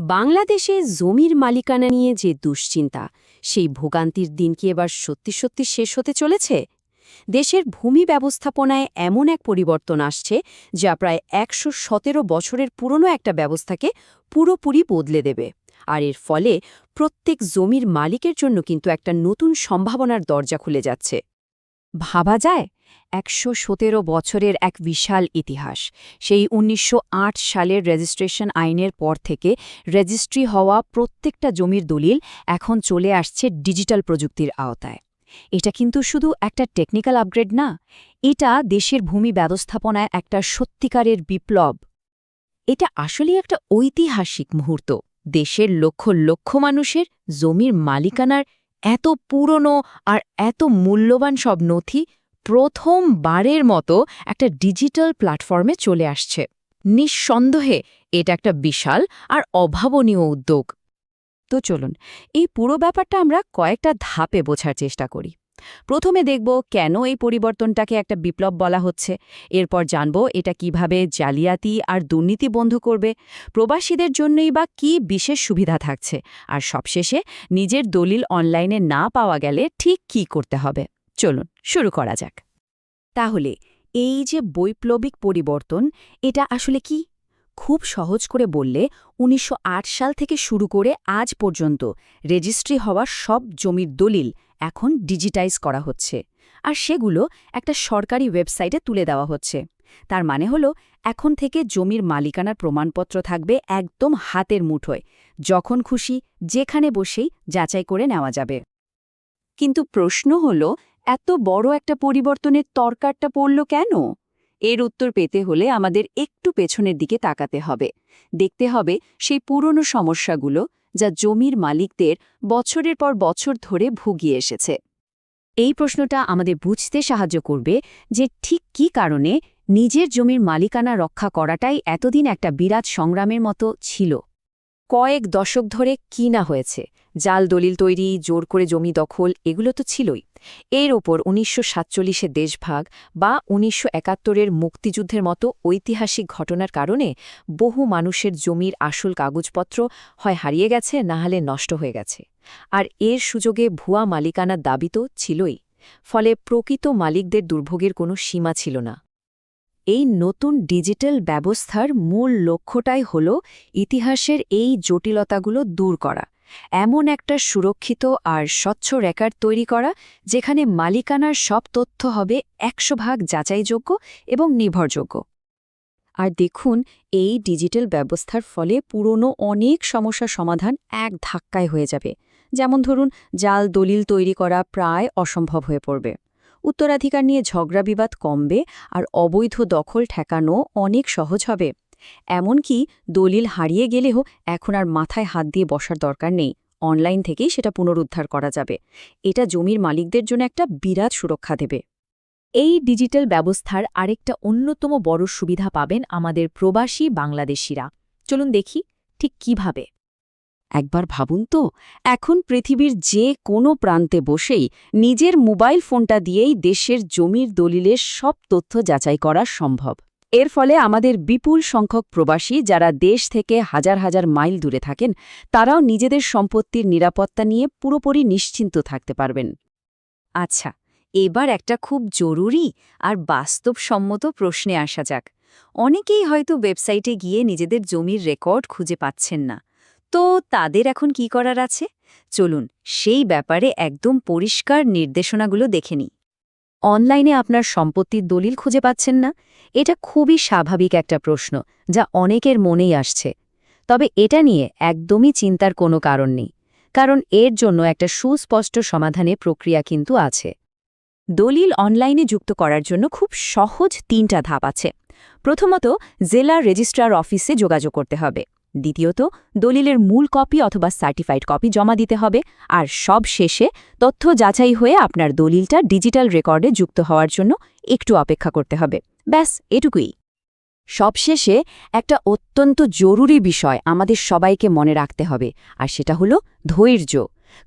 বাংলাদেশে জমির মালিকানা নিয়ে যে দুশ্চিন্তা, সেই ভোগান্তির দিন কি এবার সত্যি সত্যি শেষ হতে চলেছে? দেশের ভূমি ব্যবস্থাপনায় এমন এক পরিবর্তন আসছে, যা প্রায় একশো সতেরো বছরের পুরনো একটা ব্যবস্থাকে পুরোপুরি বদলে দেবে। আর এর ফলে প্রত্যেক জমির মালিকের জন্য কিন্তু একটা নতুন সম্ভাবনার দরজা খুলে যাচ্ছে। ভাবা যায় একশো সতেরো বছরের এক বিশাল ইতিহাস। সেই উনিশশো আট সালের রেজিস্ট্রেশন আইনের পর থেকে রেজিস্ট্রি হওয়া প্রত্যেকটা জমির দলিল এখন চলে আসছে ডিজিটাল প্রযুক্তির আওতায়। এটা কিন্তু শুধু একটা টেকনিক্যাল আপগ্রেড না, এটা দেশের ভূমি ব্যবস্থাপনায় একটা সত্যিকারের বিপ্লব। এটা আসলে একটা ঐতিহাসিক মুহূর্ত। দেশের লক্ষ লক্ষ মানুষের জমির মালিকানার এত পুরনো আর এত মূল্যবান সব নথি প্রথমবারের মতো একটা ডিজিটাল প্ল্যাটফর্মে চলে আসছে। নিঃসন্দেহে এটা একটা বিশাল আর অভাবনীয় উদ্যোগ। তো চলুন, এই পুরো ব্যাপারটা আমরা কয়েকটা ধাপে বোঝার চেষ্টা করি। প্রথমে দেখব কেন এই পরিবর্তনটাকে একটা বিপ্লব বলা হচ্ছে। এরপর জানব এটা কীভাবে জালিয়াতি আর দুর্নীতি বন্ধ করবে, প্রবাসীদের জন্যই বা কি বিশেষ সুবিধা থাকছে, আর সবশেষে নিজের দলিল অনলাইনে না পাওয়া গেলে ঠিক কি করতে হবে। চলুন, শুরু করা যাক। তাহলে, এই যে বৈপ্লবিক পরিবর্তন, এটা আসলে কি? খুব সহজ করে বললে, উনিশশো আট সাল থেকে শুরু করে আজ পর্যন্ত রেজিস্ট্রি হওয়া সব জমির দলিল এখন ডিজিটাইজ করা হচ্ছে। আর সেগুলো একটা সরকারি ওয়েবসাইটে তুলে দেওয়া হচ্ছে। তার মানে হল, এখন থেকে জমির মালিকানার প্রমাণপত্র থাকবে একদম হাতের মুঠোয়, যখন খুশি, যেখানে বসেই যাচাই করে নেওয়া যাবে। কিন্তু প্রশ্ন হল এত বড় একটা পরিবর্তনের তরকারটা পড়ল কেন? এর উত্তর পেতে হলে আমাদের একটু পেছনের দিকে তাকাতে হবে। দেখতে হবে সেই পুরনো সমস্যাগুলো যা জমির মালিকদের বছরের পর বছর ধরে ভুগিয়ে এসেছে। এই প্রশ্নটা আমাদের বুঝতে সাহায্য করবে যে ঠিক কী কারণে নিজের জমির মালিকানা রক্ষা করাটাই এতদিন একটা বিরাট সংগ্রামের মতো ছিল। কয়েক দশক ধরে কি না হয়েছে? জাল দলিল তৈরি, জোর করে জমি দখল, এগুলো তো ছিলই। এর ওপর উনিশশো সাতচল্লিশে দেশভাগ বা উনিশশো একাত্তরের মুক্তিযুদ্ধের মতো ঐতিহাসিক ঘটনার কারণে বহু মানুষের জমির আসল কাগজপত্র হয় হারিয়ে গেছে না হলে নষ্ট হয়ে গেছে। আর এর সুযোগে ভুয়া মালিকানার দাবি তো ছিলই, ফলে প্রকৃত মালিকদের দুর্ভোগের কোনো সীমা ছিল না। এই নতুন ডিজিটাল ব্যবস্থার মূল লক্ষ্যটাই হল ইতিহাসের এই জটিলতাগুলো দূর করা। এমন একটা সুরক্ষিত আর স্বচ্ছ রেকর্ড তৈরি করা, যেখানে মালিকানার সব তথ্য হবে একশো ভাগ যাচাইযোগ্য এবং নির্ভরযোগ্য। আর দেখুন, এই ডিজিটাল ব্যবস্থার ফলে পুরনো অনেক সমস্যা সমাধান এক ধাক্কায় হয়ে যাবে। যেমন ধরুন, জাল দলিল তৈরি করা প্রায় অসম্ভব হয়ে পড়বে। উত্তরাধিকার নিয়ে ঝগড়া বিবাদ কমবে আর অবৈধ দখল ঠেকানো অনেক সহজ হবে। এমনকি দলিল হারিয়ে গেলেও এখন আর মাথায় হাত দিয়ে বসার দরকার নেই। অনলাইন থেকেই সেটা পুনরুদ্ধার করা যাবে। এটা জমির মালিকদের জন্য একটা বিরাট সুরক্ষা দেবে। এই ডিজিটাল ব্যবস্থার আরেকটা অন্যতম বড় সুবিধা পাবেন আমাদের প্রবাসী বাংলাদেশিরা। চলুন দেখি ঠিক কীভাবে। একবার ভাবুন তো, এখন পৃথিবীর যে কোনো প্রান্তে বসেই নিজের মোবাইল ফোনটা দিয়েই দেশের জমির দলিলের সব তথ্য যাচাই করা সম্ভব। এর ফলে আমাদের বিপুল সংখ্যক প্রবাসী যারা দেশ থেকে হাজার হাজার মাইল দূরে থাকেন, তারাও নিজেদের সম্পত্তির নিরাপত্তা নিয়ে পুরোপুরি নিশ্চিন্ত থাকতে পারবেন। আচ্ছা এবার একটা খুব জরুরি আর বাস্তবসম্মত প্রশ্নে আসা যাক। অনেকেই হয়তো ওয়েবসাইটে গিয়ে নিজেদের জমির রেকর্ড খুঁজে পাচ্ছেন না। তো তাদের এখন কি করার আছে? চলুন সেই ব্যাপারে একদম পরিষ্কার নির্দেশনাগুলো দেখে নিই। অনলাইনে আপনার সম্পত্তির দলিল খুঁজে পাচ্ছেন না? এটা খুবই স্বাভাবিক একটা প্রশ্ন, যা অনেকের মনেই আসছে। তবে এটা নিয়ে একদমই চিন্তার কোনো কারণ নেই, কারণ এর জন্য একটা সুস্পষ্ট সমাধানে প্রক্রিয়া কিন্তু আছে। দলিল অনলাইনে যুক্ত করার জন্য খুব সহজ তিনটা ধাপ আছে। প্রথমত, জেলা রেজিস্ট্রার অফিসে যোগাযোগ করতে হবে। দ্বিতীয়ত, দলিলের মূল কপি অথবা সার্টিফাইড কপি জমা দিতে হবে, আর সব শেষে তথ্য যাচাই হয়ে আপনার দলিলটা ডিজিটাল রেকর্ডে যুক্ত হওয়ার জন্য একটু অপেক্ষা করতে হবে। ব্যাস, এটুকুই। সবশেষে একটা অত্যন্ত জরুরি বিষয় আমাদের সবাইকে মনে রাখতে হবে, আর সেটা হলো ধৈর্য।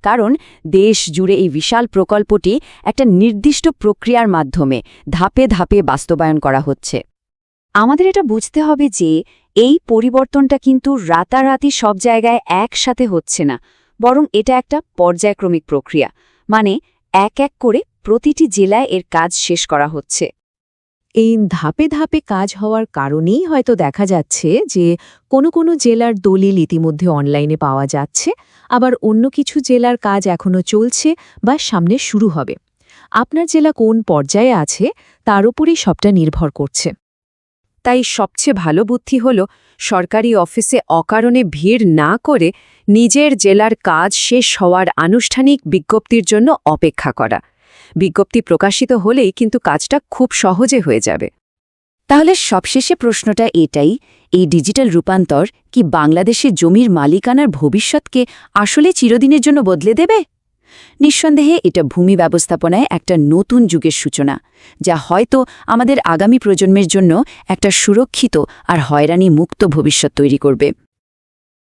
কারণ দেশ জুড়ে এই বিশাল প্রকল্পটি একটা নির্দিষ্ট প্রক্রিয়ার মাধ্যমে ধাপে ধাপে বাস্তবায়ন করা হচ্ছে। আমাদের এটা বুঝতে হবে যে এই পরিবর্তনটা কিন্তু রাতারাতি সব জায়গায় একসাথে হচ্ছে না, বরং এটা একটা পর্যায়ক্রমিক প্রক্রিয়া মানে এক এক করে প্রতিটি জেলায় এর কাজ শেষ করা হচ্ছে। এই ধাপে ধাপে কাজ হওয়ার কারণেই হয়তো দেখা যাচ্ছে যে কোনো কোনো জেলার দলিল ইতিমধ্যে অনলাইনে পাওয়া যাচ্ছে, আবার অন্য কিছু জেলার কাজ এখনও চলছে বা সামনে শুরু হবে। আপনার জেলা কোন পর্যায়ে আছে, তার উপরই সবটা নির্ভর করছে। তাই সবচেয়ে ভালো বুদ্ধি হল, সরকারি অফিসে অকারণে ভিড় না করে নিজের জেলার কাজ শেষ হওয়ার আনুষ্ঠানিক বিজ্ঞপ্তির জন্য অপেক্ষা করা। বিজ্ঞপ্তি প্রকাশিত হলেই কিন্তু কাজটা খুব সহজে হয়ে যাবে। তাহলে সবশেষে প্রশ্নটা এটাই, এই ডিজিটাল রূপান্তর কি বাংলাদেশের জমির মালিকানার ভবিষ্যৎকে আসলে চিরদিনের জন্য বদলে দেবে? নিঃসন্দেহে এটা ভূমি ব্যবস্থাপনায় একটা নতুন যুগের সূচনা, যা হয়তো আমাদের আগামী প্রজন্মের জন্য একটা সুরক্ষিত আর হয়রানি মুক্ত ভবিষ্যৎ তৈরি করবে।